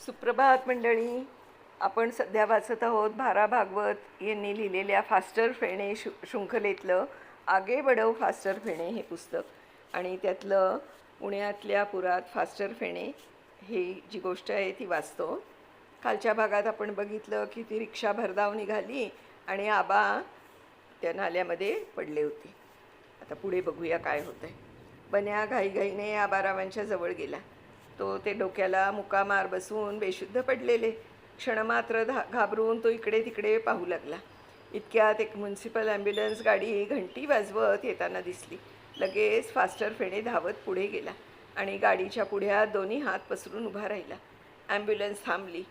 सुप्रभात मंडळी. आपण सध्या वाचत आहोत भारा भागवत यांनी लिहिलेल्या फास्टर फेणे शु शृंखलेतलं आगे बढव फास्टर फेणे हे पुस्तक. आणि त्यातलं पुण्यातल्या पुरात फास्टर फेणे ही जी गोष्ट आहे ती वाचतो. खालच्या भागात आपण बघितलं की ती रिक्षा भरधाव निघाली आणि आबा त्या नाल्यामध्ये पडले होते. आता पुढे बघूया काय होतं आहे बन्या घाईघाईने आबारावांच्या जवळ गेला. तो ते डोक्याला मुकामार बसून बेशुद्ध पडलेले. क्षणमात्र धा घाबरून तो इकडे तिकडे पाहू लागला. इतक्यात एक म्युन्सिपल ॲम्ब्युलन्स गाडी घंटी वाजवत येताना दिसली. लगेच फास्टर फेणे धावत पुढे गेला आणि गाडीच्या पुढ्यात दोन्ही हात पसरून उभा राहिला. ॲम्ब्युलन्स थांबली.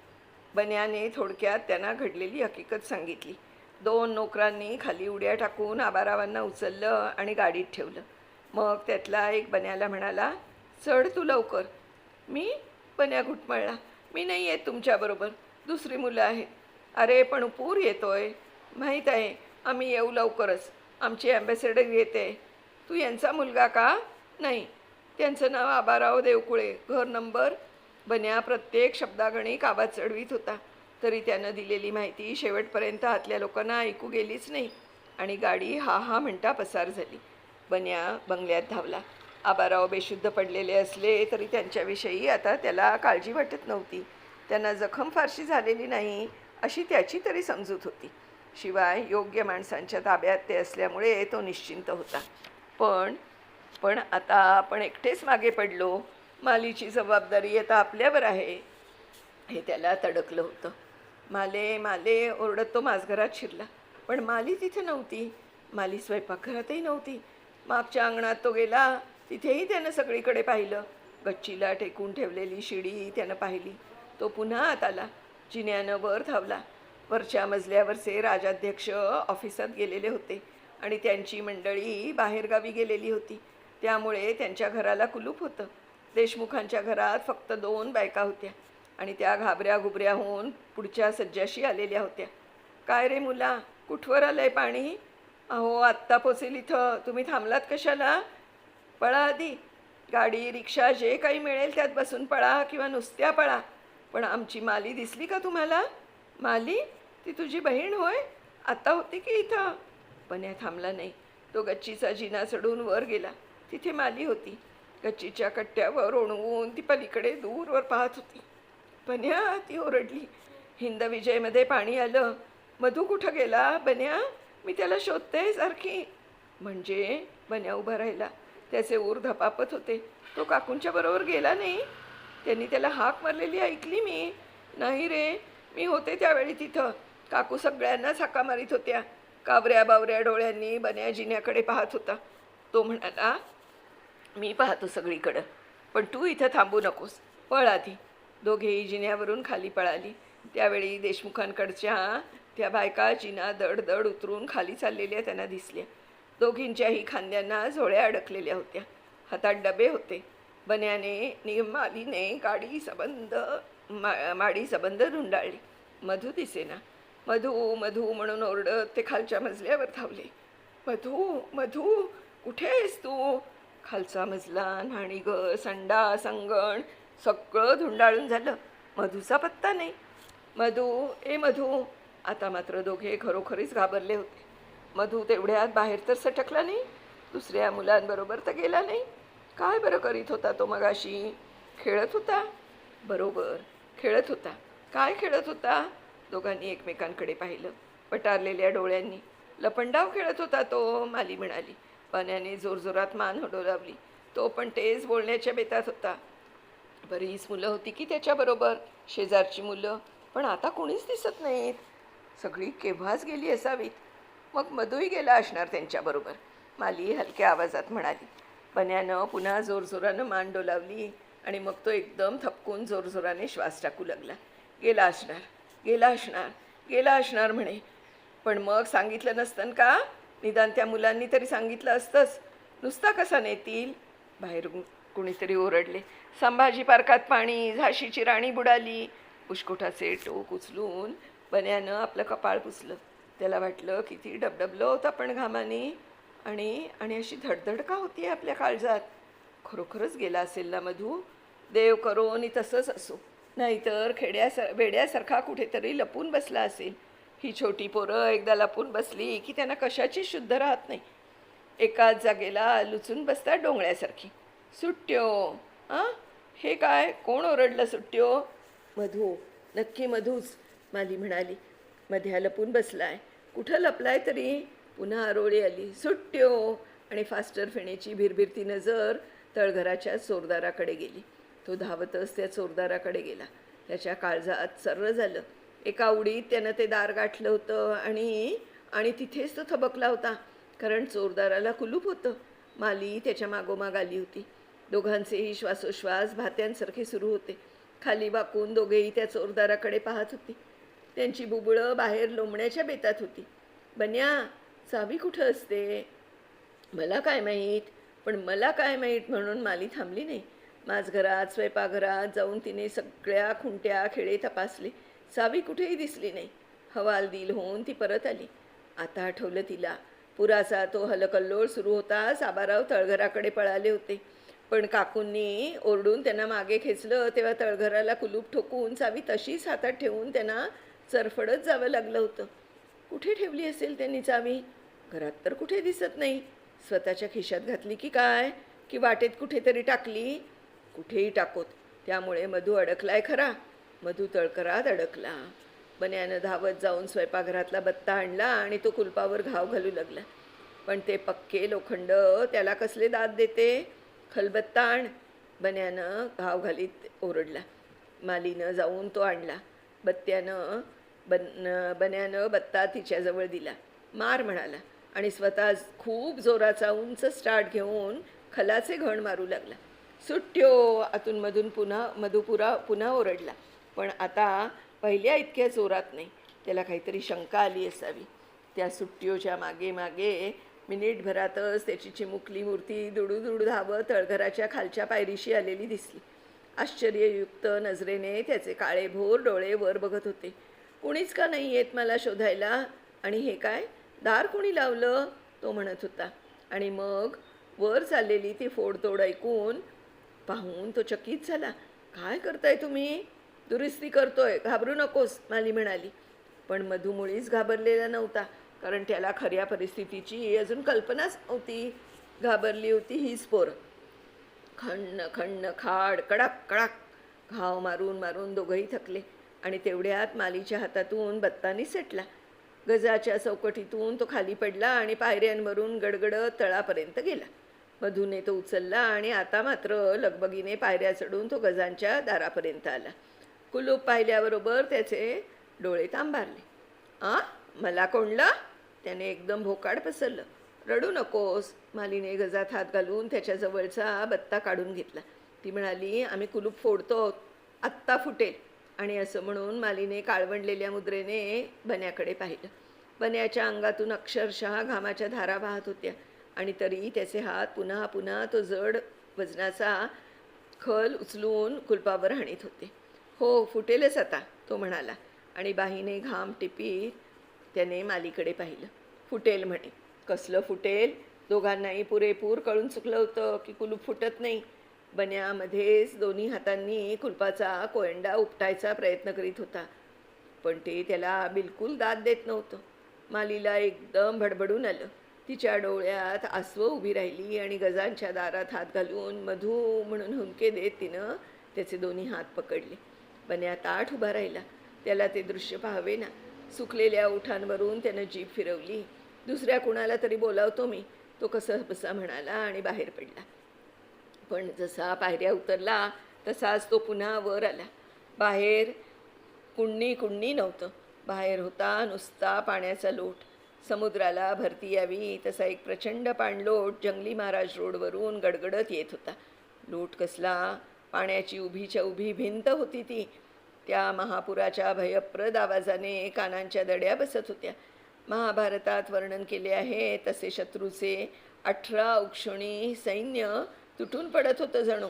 बन्याने थोडक्यात त्यांना घडलेली हकीकत सांगितली. दोन नोकरांनी खाली उड्या टाकून आबारावांना उचललं आणि गाडीत ठेवलं. मग त्यातला एक बन्याला म्हणाला चढ तू लवकर. मी बन्या घुटमळला. मी नाही येत तुमच्याबरोबर दुसरी मुलं आहेत. अरे पण पूर येतो आहे माहीत आहे आम्ही येऊ लवकरच. आमची ॲम्बॅसेडर येते. तू यांचा मुलगा का? नाही. त्यांचं नाव आबाराव देवकुळे. घर नंबर बन्या प्रत्येक शब्दागणिक आवाज चढवीत होता. तरी त्यानं दिलेली माहिती शेवटपर्यंत आतल्या लोकांना ऐकू गेलीच नाही. आणि गाडी हा हा म्हणता पसार झाली. बन्या बंगल्यात धावला. आबाराव बेशुद्ध पडलेले असले तरी त्यांच्याविषयी आता त्याला काळजी वाटत नव्हती. त्यांना जखम फारशी झालेली नाही अशी त्याची तरी समजूत होती. शिवाय योग्य माणसांच्या ताब्यात ते असल्यामुळे तो निश्चिंत होता. पण पण आता आपण एकटेच मागे पडलो. मालीची जबाबदारी आता आपल्यावर आहे हे त्याला तडकलं होतं. माले माले ओरडत तो माझघरात शिरला. पण माली तिथे नव्हती. माली स्वयंपाकघरातही नव्हती. मागच्या अंगणात तो गेला. तिथेही त्यानं सगळीकडे पाहिलं. गच्चीला टेकून ठेवलेली शिडी त्यानं पाहिली. तो पुन्हा आत आला जिन्यानं वर धावला. वरच्या मजल्यावरचे राजाध्यक्ष ऑफिसात गेलेले होते आणि त्यांची मंडळी बाहेरगावी गेलेली होती. त्यामुळे त्यांच्या घराला कुलूप होतं. देशमुखांच्या घरात फक्त दोन बायका होत्या आणि त्या घाबऱ्या घुबऱ्या होऊन पुढच्या सज्जाशी आलेल्या होत्या. काय रे मुला कुठवर आलं आहे पाणी? अहो आत्ता पोचेल इथं. तुम्ही थांबलात कशाला? पळा आधी. गाडी रिक्षा जे काही मिळेल त्यात बसून पळा किंवा नुसत्या पळा. पण आमची माली दिसली का तुम्हाला? माली ती तुझी बहीण होय? आता होती की इथं? पण्या थांबला नाही. तो गच्चीचा जिना चढून वर गेला. तिथे माली होती. गच्चीच्या कट्ट्यावर ओणवून ती पलीकडे दूरवर पाहत होती. बन्या ती ओरडली. हिंद विजयमध्ये पाणी आलं. मधू कुठं गेला? बन्या मी त्याला शोधते सारखी. म्हणजे बन्या उभा राहिला. त्याचे ऊर धपापत होते. तो काकूंच्या बरोबर गेला नाही. त्यांनी त्याला हाक मारलेली ऐकली मी. नाही रे मी होते त्यावेळी तिथं. काकू सगळ्यांनाच हाका मारीत होत्या. कावऱ्या बावऱ्या डोळ्यांनी बन्या जिन्याकडे पाहत होता. तो म्हणाला मी पाहतो सगळीकडं. पण तू इथं थांबू नकोस. पळ आधी. दोघेही जिन्यावरून खाली पळाली. त्यावेळी देशमुखांकडच्या त्या बायका जिना दडदड उतरून खाली चाललेल्या त्यांना दिसल्या. दोघींच्याही खांद्यांना झोळ्या अडकलेल्या होत्या. हातात डबे होते. बन्याने निमालीने गाडी सबंध मा माडी सबंध धुंडाळली मधू दिसेना. मधू मधू म्हणून ओरडत ते खालच्या मजल्यावर धावले. मधू मधू कुठे आहेस तू? खालचा मजला न्हाणीग संडा संगण सगळं धुंडाळून झालं. मधूचा पत्ता नाही. मधू ए मधू. आता मात्र दोघे खरोखरीच घाबरले होते. मधू तेवढ्यात बाहेर तर सटकला नाही. दुसऱ्या मुलांबरोबर तर गेला नाही. काय बरं करीत होता तो मगाशी? खेळत होता? बरोबर खेळत होता. काय खेळत होता? दोघांनी एकमेकांकडे पाहिलं. पटारलेल्या डोळ्यांनी. लपंडाव खेळत होता तो माली म्हणाली. पाण्याने जोरजोरात मान हडोलावली. तो पण तेच बोलण्याच्या बेतात होता. बरीच मुलं होती की त्याच्याबरोबर. शेजारची मुलं. पण आता कोणीच दिसत नाहीत. सगळी केव्हाच गेली असावीत? मग मधूही गेला असणार त्यांच्याबरोबर माली हलक्या आवाजात म्हणाली पण्यानं पुन्हा जोरजोरानं मान डोलावली आणि मग तो एकदम थपकून जोरजोराने श्वास टाकू लागला. गेला असणार गेला असणार गेला असणार म्हणे. पण मग सांगितलं नसतं का? निदान त्या मुलांनी तरी सांगितलं असतंच. नुसता कसा नेतील? बाहेर कुणीतरी ओरडले. संभाजी पार्कात पाणी झाशीची राणी बुडाली. पुष्कोटाचे टोक उचलून बन्यानं आपलं कपाळ पुसलं. त्याला वाटलं किती डबडबलं होतं पण घामाने. आणि आणि अशी धडधड का होती आपल्या काळजात? खरोखरच गेला असेल ना मधू? देव करो आणि तसंच असो. नाहीतर खेड्यासार वेड्यासारखा कुठेतरी लपून बसला असेल. ही छोटी पोरं एकदा लपून बसली की त्यांना कशाची शुद्ध राहत नाही. एकाच जागेला लुचून बसतात डोंगळ्यासारखी. सुट्ट्यो हां हे काय? कोण ओरडलं सुट्ट्यो मधू नक्की मधूच माली म्हणाली. मध्या लपून बसलाय. कुठं लपलाय तरी पुन्हा आरोळी आली. सुट्ट्यो आणि फास्टर फेण्याची भिरभिरती नजर तळघराच्या चोरदाराकडे गेली. तो धावतच त्या चोरदाराकडे गेला. त्याच्या काळजात सर्र झालं. एका उडीत त्यानं ते दार गाठलं होतं आणि आणि तिथेच तो थबकला होता. कारण चोरदाराला कुलूप होतं. माली त्याच्या मागोमाग आली होती. दोघांचेही श्वासोश्वास भात्यांसारखे सुरू होते. खाली वाकून दोघेही त्या चोरदाराकडे पाहत होती. त्यांची बुबुळं बाहेर लोंबण्याच्या बेतात होती. बन्या चावी कुठं असते? मला काय माहीत? पण मला काय माहीत म्हणून माली थांबली नाही. माझघरात स्वयंपाकघरात जाऊन तिने सगळ्या खुंट्या खेळे तपासले. चावी कुठेही दिसली नाही. हवालदिल होऊन ती परत आली. आता आठवलं तिला. पुराचा तो हलकल्लोळ सुरू होता. साबाराव तळघराकडे पळाले होते. पण काकूंनी ओरडून त्यांना मागे खेचलं. तेव्हा तळघराला कुलूप ठोकून चावी तशीच हातात ठेवून त्यांना चरफडत जावं लागलं होतं. कुठे ठेवली असेल त्यांनी चावी घरात तर कुठे दिसत नाही. स्वतःच्या खिशात घातली की काय? की वाटेत कुठेतरी टाकली? कुठेही टाकोत. त्यामुळे मधू अडकलाय खरा. मधू तळकरात अडकला. बन्यानं धावत जाऊन स्वयंपाकघरातला बत्ता आणला आणि तो कुलपावर घाव घालू लागला. पण ते पक्के लोखंड त्याला कसले दात देते? खलबत्ता आण. बन्यानं घाव घालीत ओरडला. मालीनं जाऊन तो आणला. बत्त्यानं बन बन्यानं बत्ता तिच्याजवळ दिला. मार म्हणाला आणि स्वतः खूप जोराचा उंच स्टार्ट घेऊन खलाचे घण मारू लागला. सुट्ट्यो आतूनमधून पुन्हा मधुपुरा पुन्हा ओरडला. पण आता पहिल्या इतक्या जोरात नाही त्याला काहीतरी शंका आली असावी. त्या सुट्ट्योच्या मागे मागे मिनिटभरातच त्याची चिमुकली मूर्ती दुडू धावत तळघराच्या खालच्या पायरीशी आलेली दिसली. आश्चर्ययुक्त नजरेने त्याचे काळे भोर डोळे वर बघत होते. कुणीच का नाही येत मला शोधायला? आणि हे काय? दार कोणी लावलं? तो म्हणत होता. आणि मग वर चाललेली ती फोडतोड ऐकून पाहून तो चकित झाला. काय करताय तुम्ही? दुरुस्ती करतोय. घाबरू नकोस माली म्हणाली. पण मधू मुळीच घाबरलेला नव्हता कारण त्याला खऱ्या परिस्थितीची अजून कल्पनाच नव्हती. घाबरली होती हीच पोर. खण्ण खण्ण खाड कडाक कडाक. घाव मारून मारून दोघंही थकले. आणि तेवढ्यात मालीच्या हातातून बत्ता निसटला गजाच्या चौकटीतून तो खाली पडला आणि पायऱ्यांवरून गडगडत तळापर्यंत गेला. मधूने तो उचलला आणि आता मात्र लगबगीने पायऱ्या चढून तो गजांच्या दारापर्यंत आला. कुलूप पाहिल्याबरोबर त्याचे डोळे तांबारले. आ मला कोणला त्याने एकदम भोकाड पसरलं. रडू नकोस. मालीने गजात हात घालून त्याच्याजवळचा बत्ता काढून घेतला. ती म्हणाली आम्ही कुलूप फोडतो. आत्ता फुटेल. आणि असं म्हणून मालीने काळवंडलेल्या मुद्रेने बन्याकडे पाहिलं. बन्याच्या अंगातून अक्षरशः घामाच्या धारा वाहत होत्या आणि तरी त्याचे हात पुन्हा पुन्हा तो जड वजनाचा खल उचलून कुलपावर हाणीत होते. हो फुटेलच आता तो म्हणाला आणि बाहीने घाम टिपीत त्याने मालीकडे पाहिलं. फुटेल म्हणे. कसलं फुटेल? दोघांनाही पुरेपूर कळून चुकलं होतं की कुलूप फुटत नाही. बन्यामध्येच दोन्ही हातांनी कुलपाचा कोयंडा उपटायचा प्रयत्न करीत होता. पण ते त्याला बिलकुल दाद देत नव्हतं. मालीला एकदम भडबडून आलं. तिच्या डोळ्यात आसवं उभी राहिली आणि गजांच्या दारात हात घालून मधू म्हणून हुंके देत तिनं त्याचे दोन्ही हात पकडले. बन्या ताठ उभा राहिला. त्याला ते दृश्य पाहावे ना सुकलेल्या ओठांवरून त्यानं जीभ फिरवली. दुसऱ्या कुणाला तरी बोलावतो मी. तो कसं बसा म्हणाला आणि बाहेर पडला. पण जसा पायऱ्या उतरला तसाच तो पुन्हा वर आला. बाहेर कुंडी कुण्णी नव्हतं. बाहेर होता नुसता पाण्याचा लोट. समुद्राला भरती यावी तसा एक प्रचंड पाणलोट जंगली महाराज रोडवरून गडगडत येत होता. लोट कसला? पाण्याची उभीच्या उभी भिंत होती ती. त्या महापुराच्या भयप्रद आवाजाने कानांच्या दड्या बसत होत्या. महाभारतात वर्णन केले आहे तसे शत्रूचे अठरा उक्षणी सैन्य तुटून पडत होतं जणू.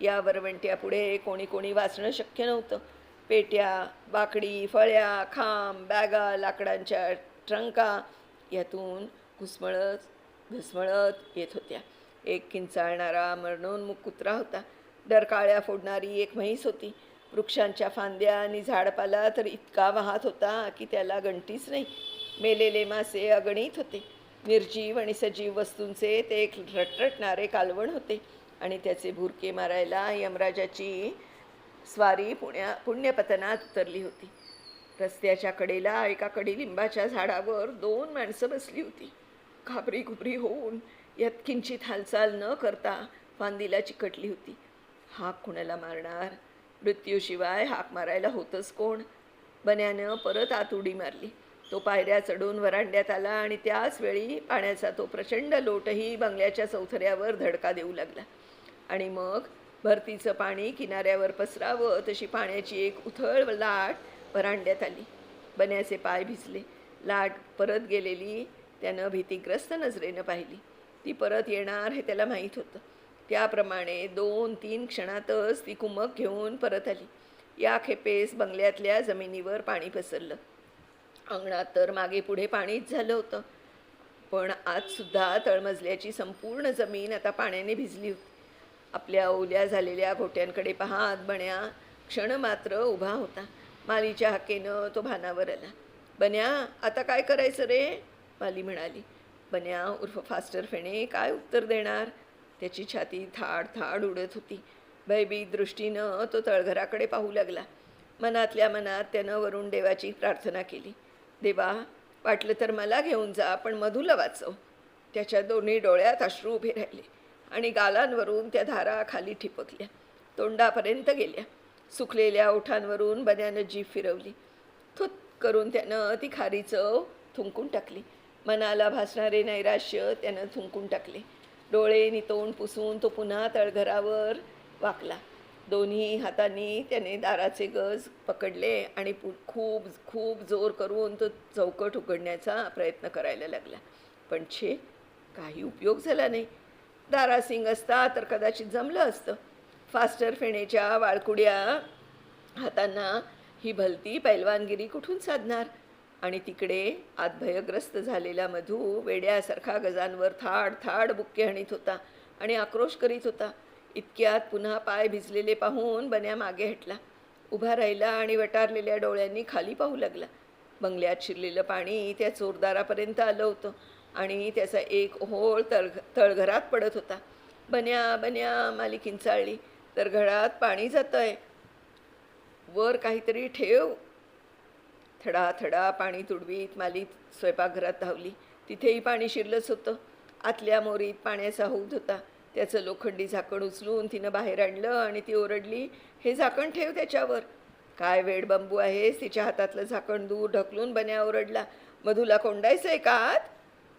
या वरवंट्यापुढे कोणी कोणी वाचणं शक्य नव्हतं. पेट्या बाकडी फळ्या खांब बॅगा लाकडांच्या ट्रंका यातून घुसमळत घुसमळत येत होत्या. एक किंचाळणारा मरणोन्मुख कुत्रा होता. डरकाळ्या फोडणारी एक म्हैस होती. वृक्षांच्या फांद्या आणि झाडपाला तर इतका वाहत होता की त्याला गणतीच नाही. मेलेले मासे अगणित होते. निर्जीव आणि सजीव वस्तूंचे ते एक रटरटणारे कालवण होते. आणि त्याचे भुरके मारायला यमराजाची स्वारी पुण्या पुण्यपतनात उतरली होती. रस्त्याच्या कडेला एका कडीलिंबाच्या झाडावर दोन माणसं बसली होती. घाबरी घुबरी होऊन यात किंचित हालचाल न करता फांदीला चिकटली होती. हाक कुणाला मारणार? मृत्यूशिवाय हाक मारायला होतंच कोण? बन्यानं परत आत उडी मारली. तो पायऱ्या चढून वरांड्यात आला आणि त्याच वेळी पाण्याचा तो प्रचंड लोटही बंगल्याच्या चौथऱ्यावर धडका देऊ लागला. आणि मग भरतीचं पाणी किनाऱ्यावर पसरावं तशी पाण्याची एक उथळ लाट वरांड्यात आली. बन्याचे पाय भिजले. लाट परत गेलेली त्यानं भीतीग्रस्त नजरेनं पाहिली. ती परत येणार हे त्याला माहीत होतं. त्याप्रमाणे दोन तीन क्षणातच ती कुमक घेऊन परत आली. या खेपेस बंगल्यातल्या जमिनीवर पाणी पसरलं. अंगणात तर मागे पुढे पाणीच झालं होतं. पण आजसुद्धा तळमजल्याची संपूर्ण जमीन आता पाण्याने भिजली होती. आपल्या ओल्या झालेल्या घोट्यांकडे पाहत बण्या क्षण मात्र उभा होता. मालीच्या हाकेनं तो भानावर आला. बन्या आता काय करायचं रे? माली म्हणाली. बन्या उर्फ फास्टर फेणे काय उत्तर देणार? त्याची छाती थाड थाड उडत होती. भयभीत दृष्टीनं तो तळघराकडे पाहू लागला. मनातल्या मनात त्यानं वरून देवाची प्रार्थना केली. देवा वाटलं तर मला घेऊन जा पण मधुला वाचव. त्याच्या दोन्ही डोळ्यात अश्रू उभे राहिले आणि गालांवरून त्या धारा खाली ठिपकल्या. तोंडापर्यंत गेल्या. सुकलेल्या ओठांवरून बन्यानं जीभ फिरवली. थुत करून त्यानं ती खारी चव थुंकून टाकली. मनाला भासणारे नैराश्य त्यानं थुंकून टाकले. डोळे नितोंड पुसून तो पुन्हा तळघरावर वाकला. दोन्ही हातांनी त्याने दाराचे गज पकडले आणि पु खूप खूप जोर करून तो चौकट उघडण्याचा प्रयत्न करायला लागला. पण छे काही उपयोग झाला नाही. दारासिंग असता तर कदाचित जमलं असतं. फास्टर फेणेच्या वाळकुड्या हातांना ही भलती पैलवानगिरी कुठून साधणार? आणि तिकडे आत भयग्रस्त झालेला मधू वेड्यासारखा गजांवर थाड थाड बुक्के हणीत होता आणि आक्रोश करीत होता. इतक्यात पुन्हा पाय भिजलेले पाहून बन्या मागे हटला. उभा राहिला आणि वटारलेल्या डोळ्यांनी खाली पाहू लागला. बंगल्यात शिरलेलं पाणी त्या चोरदारापर्यंत आलं होतं आणि त्याचा एक ओहोळ तळघ तळघरात पडत होता. बन्या बन्या माली किंचाळली तर घरात पाणी आहे वर काहीतरी ठेव. थडा थडा पाणी तुडवीत माली स्वयंपाकघरात धावली. तिथेही पाणी शिरलंच होतं. आतल्या मोरीत पाण्याचा हौद होता. त्याचं लोखंडी झाकण उचलून तिनं बाहेर आणलं आणि ती ओरडली हे झाकण ठेव त्याच्यावर. काय वेड बांबू आहेस तिच्या हातातलं झाकण दूर ढकलून बन्या ओरडला. मधूला कोंडायचं आहे का आत?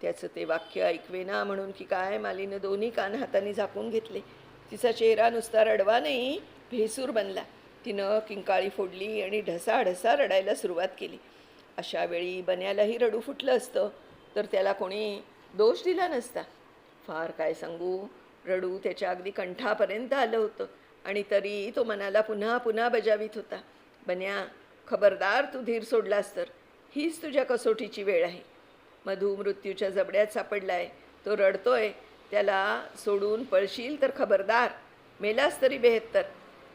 त्याचं ते वाक्य ऐकवेना म्हणून की काय मालीनं दोन्ही कान हाताने झाकून घेतले. तिचा चेहरा नुसता रडवा नाही भेसूर बनला. तिनं किंकाळी फोडली आणि ढसा ढसा रडायला सुरुवात केली. अशा वेळी बन्यालाही रडू फुटलं असतं तर त्याला कोणी दोष दिला नसता. फार काय सांगू रडू त्याच्या अगदी कंठापर्यंत आलं होतं. आणि तरी तो मनाला पुन्हा पुन्हा बजावित होता. बन्या खबरदार तू धीर सोडलास तर. हीच तुझ्या कसोटीची वेळ आहे. मधू मृत्यूच्या जबड्यात सापडलाय. तो रडतोय. त्याला सोडून पळशील तर खबरदार. मेलास तरी बेहत्तर.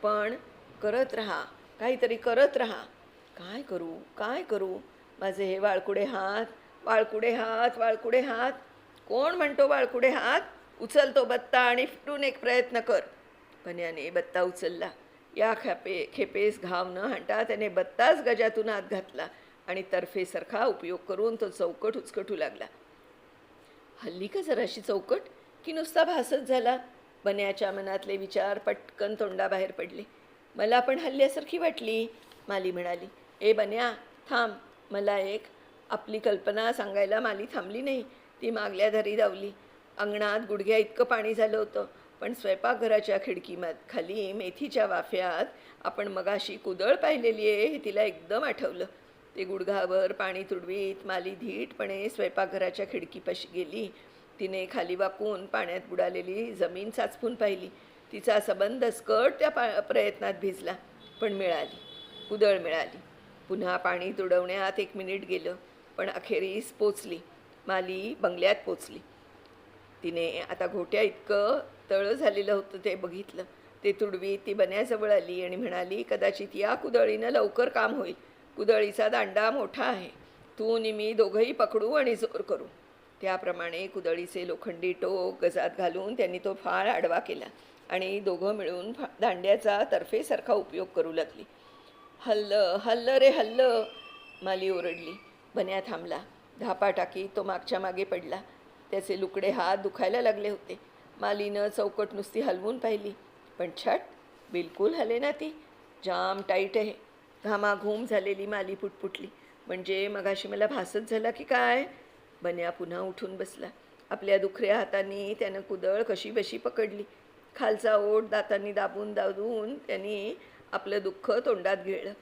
पण करत राहा. काहीतरी करत राहा. काय करू? काय करू? माझे हे वाळकुडे हात वाळकुडे हात वाळकुडे हात. कोण म्हणतो वाळकुडे हात? उचल तो बत्ता आणि फुटून एक प्रयत्न कर. बन्याने बत्ता उचलला. या खेपे खेपेस घाव न हंटा त्याने बत्ताच गजातून आत घातला आणि तर्फेसारखा उपयोग करून तो चौकट उचकटू लागला. हल्ली का जराशी चौकट? की नुसता भासच झाला? बन्याच्या मनातले विचार पटकन तोंडाबाहेर पडले. मला पण हल्ल्यासारखी वाटली माली म्हणाली. ए बन्या थांब. मला एक आपली कल्पना सांगायला माली थांबली नाही. ती मागल्या धरी धावली. अंगणात गुडघ्या इतकं पाणी झालं होतं. पण स्वयंपाकघराच्या खिडकीमात खाली मेथीच्या वाफ्यात आपण मगाशी कुदळ पाहिलेली आहे हे तिला एकदम आठवलं. ते गुडघावर पाणी तुडवीत माली धीटपणे स्वयंपाकघराच्या खिडकीपाशी गेली. तिने खाली वाकून पाण्यात बुडालेली जमीन साचपून पाहिली. तिचा सबंध स्कर्ट त्या पा प्रयत्नात भिजला पण मिळाली. कुदळ मिळाली. पुन्हा पाणी तुडवण्यात एक मिनिट गेलं पण अखेरीस पोचली. माली बंगल्यात पोचली. तिने आता घोट्या इतकं तळं झालेलं होतं ते बघितलं. ते तुडवीत ती बन्याजवळ आली आणि म्हणाली कदाचित या कुदळीनं लवकर काम होईल. कुदळीचा दांडा मोठा आहे. तू आणि मी दोघंही पकडू आणि जोर करू. त्याप्रमाणे कुदळीचे लोखंडी टोक गजात घालून त्यांनी तो फाळ आडवा केला आणि दोघं मिळून फा दांड्याचा तर्फेसारखा उपयोग करू लागली. हल्ल हल्ल रे हल्ल माली ओरडली. बन्या थांबला. धापा टाकी तो मागच्या मागे पडला. त्याचे लुकडे हात दुखायला लागले होते. मालीनं चौकट नुसती हलवून पाहिली. पण छट बिलकुल हले ना ती. जाम टाईट आहे. घामाघूम झालेली माली पुटपुटली. म्हणजे मगाशी मला भासच झाला की काय? बन्या पुन्हा उठून बसला. आपल्या दुखऱ्या हातांनी त्यानं कुदळ कशी बशी पकडली. खालचा ओठ दातांनी दाबून दाबून त्यांनी आपलं दुःख तोंडात गिळलं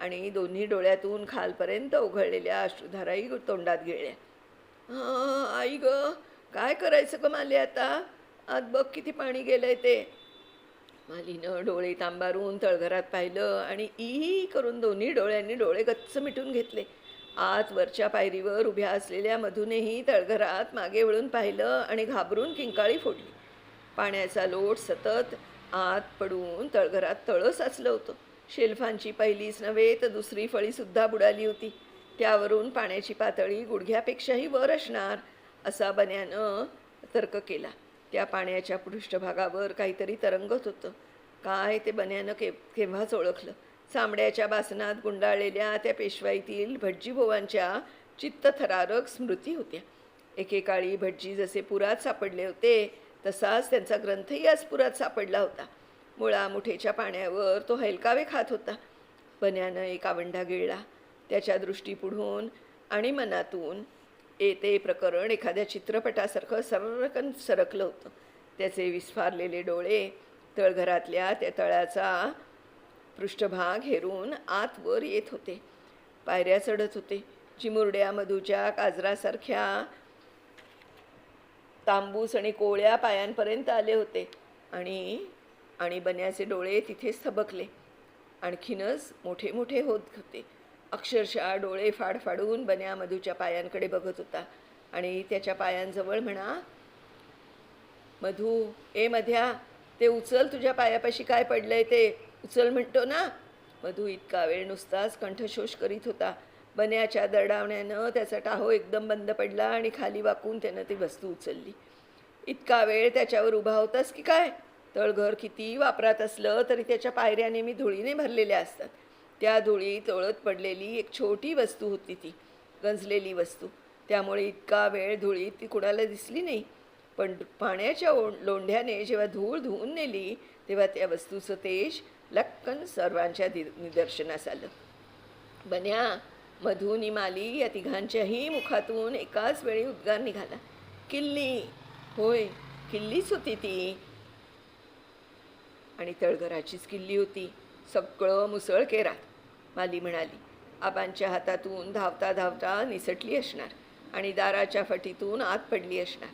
आणि दोन्ही डोळ्यातून खालपर्यंत उघडलेल्या अश्रुधाराही तोंडात गिळल्या हां आई ग. काय करायचं ग माले आता? आत बघ किती पाणी गेलंय ते. मालीनं डोळे तांबारून तळघरात पाहिलं आणि ई करून दोन्ही डोळ्यांनी डोळे गच्च मिटून घेतले. आत वरच्या पायरीवर उभ्या असलेल्या मधूनेही तळघरात मागे वळून पाहिलं आणि घाबरून किंकाळी फोडली. पाण्याचा लोट सतत आत पडून तळघरात तळं साचलं होतं. शेल्फांची पहिलीच नव्हे तर दुसरी फळीसुद्धा बुडाली होती. त्यावरून पाण्याची पातळी गुडघ्यापेक्षाही वर असणार असा बन्यानं तर्क केला. त्या पाण्याच्या पृष्ठभागावर काहीतरी तरंगत होतं. काय ते बन्यानं के केव्हाच ओळखलं. चांबड्याच्या बासनात गुंडाळलेल्या त्या पेशवाईतील भटजीभोवांच्या चित्तथरारक स्मृती होत्या. एकेकाळी भटजी जसे पुरात सापडले होते तसाच त्यांचा ग्रंथही आज पुरात सापडला होता. मुळा मुठेच्या पाण्यावर तो हैलकावे खात होता. बन्यानं एक आवंडा गिळला. त्याच्या दृष्टी पुढून आणि मनातून ए ते प्रकरण एखाद्या चित्रपटासारखं सरकन सरकलं होतं. त्याचे विस्फारलेले डोळे तळघरातल्या त्या तळ्याचा पृष्ठभाग हेरून आतवर येत होते. पायऱ्या चढत होते. चिमुरड्या मधूच्या काजरासारख्या तांबूस आणि कोळ्या पायांपर्यंत आले होते आणि आणि बन्याचे डोळे तिथेच थबकले आणखीनच मोठे मोठे होत होते. अक्षरशः डोळे फाडफाडून बन्या मधूच्या पायांकडे बघत होता. आणि त्याच्या पायांजवळ म्हणा मधू ए मध्या ते उचल तुझ्या पायापाशी काय पडलंय ते. उचल म्हणतो ना. मधू इतका वेळ नुसताच कंठशोष करीत होता. बन्याच्या दरडावण्यानं त्याचा टाहो एकदम बंद पडला आणि खाली वाकून त्यानं ती वस्तू उचलली. इतका वेळ त्याच्यावर उभा होतास की काय? तळघर किती वापरात असलं तरी त्याच्या पायऱ्या नेहमी धुळीने भरलेल्या असतात. त्या धुळीत ओळत पडलेली एक छोटी वस्तू होती ती गंजलेली वस्तू. त्यामुळे इतका वेळ धुळीत ती कुणाला दिसली नाही. पण पाण्याच्या ओ लोंढ्याने जेव्हा धूळ धुवून नेली तेव्हा त्या वस्तूचं तेज लक्कन सर्वांच्या दि निदर्शनास आलं. बन्या मधुनी माली या तिघांच्याही मुखातून एकाच वेळी उद्गार निघाला. किल्ली होय किल्लीच होती ती. आणि तळघराचीच किल्ली होती सगळं मुसळ केरात माली म्हणाली आबांच्या हातातून धावता धावता निसटली असणार आणि दाराच्या फटीतून आत पडली असणार.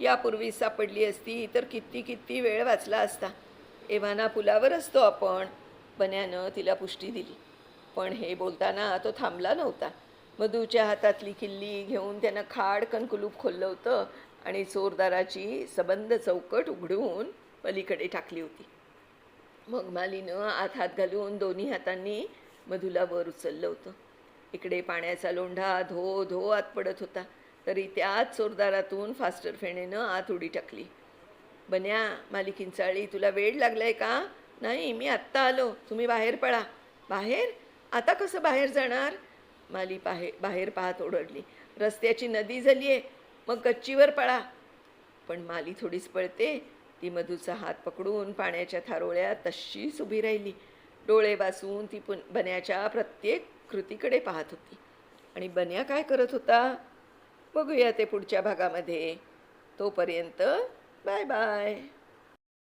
यापूर्वी सापडली असती तर किती किती वेळ वाचला असता. एव्हाना पुलावर असतो आपण. बन्यानं तिला पुष्टी दिली. पण हे बोलताना तो थांबला नव्हता. मधूच्या हातातली किल्ली घेऊन त्यानं खाडकन कुलूप खोललं होतं आणि चोरदाराची सबंध चौकट उघडून पलीकडे टाकली होती. मग मालीनं आत हात घालून दोन्ही हातांनी मधूला वर उचललं होतं. इकडे पाण्याचा लोंढा धो धो आत पडत होता. तरी त्याच चोरदारातून फास्टर फेणेनं आत उडी टाकली. बन्या माली किंचाळी तुला वेळ लागलाय का? नाही मी आत्ता आलो. तुम्ही बाहेर पळा. बाहेर? आता कसं बाहेर जाणार? माली बाहे बाहेर पाहत ओरडली. रस्त्याची नदी झाली आहे मग गच्चीवर पळा. पण माली थोडीच पळते. ती मधूचा हात पकडून पाण्याच्या थारोळ्यात तशीच उभी राहिली. डोळे वाचून ती पुन बन्याच्या प्रत्येक कृतीकडे पाहत होती. आणि बन्या काय करत होता? बघूया ते पुढच्या भागामध्ये. तोपर्यंत बाय बाय.